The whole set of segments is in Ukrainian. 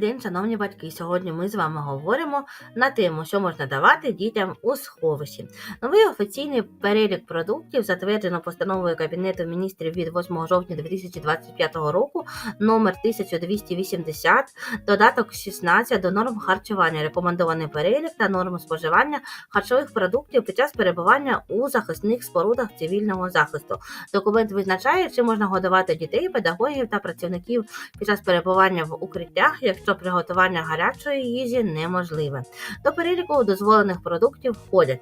день, шановні батьки. Сьогодні ми з вами говоримо на тему, що можна давати дітям у сховищі. Новий офіційний перелік продуктів затверджено постановою Кабінету міністрів від 8 жовтня 2025 року номер 1280, додаток 16 до норм харчування, рекомендований перелік та норм споживання харчових продуктів під час перебування у захисних спорудах цивільного захисту. Документ визначає, чи можна годувати дітей, педагогів та працівників під час перебування в укриттях, якщо приготування гарячої їжі неможливе. До переліку дозволених продуктів входять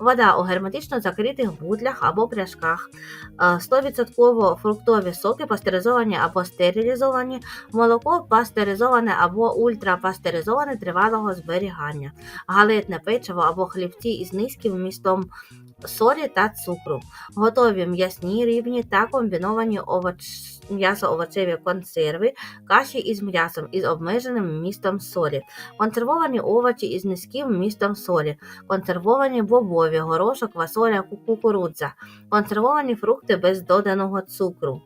вода у герметично закритих бутлях або пляшках, е, 100% фруктові соки пастеризовані або стерилізовані, молоко пастеризоване або ультрапастеризоване тривалого зберігання, галетне печиво або хлібці із низьким вмістом солі та цукру, готові м'ясні, рибні та комбіновані овоч... м'ясо-овочеві консерви, каші із м'ясом із обмеженим вмістом солі, консервовані овочі із низьким вмістом солі, консервовані бобові, горошок, квасоля, ку- кукурудза, консервовані фрукти без доданого цукру.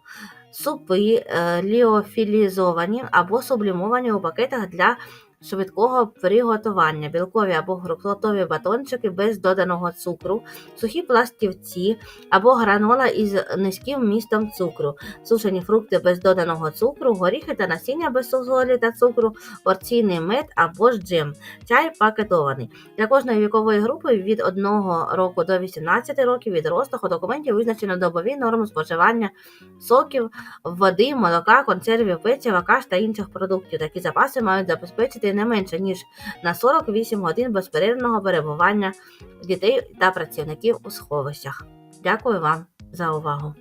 Супи е, ліофілізовані або сублімовані у пакетах для швидкого приготування, білкові або фруктові батончики без доданого цукру, сухі пластівці або гранола із низьким вмістом цукру, сушені фрукти без доданого цукру, горіхи та насіння без солі та цукру, порційний мед або ж джем, чай пакетований. Для кожної вікової групи від 1 року до 18 років від росту документів визначено добові норми споживання соків, води, молока, консервів, печива, каш та інших продуктів. Такі запаси мають забезпечити не менше ніж на 48 годин безперервного перебування дітей та працівників у сховищах. Дякую вам за увагу!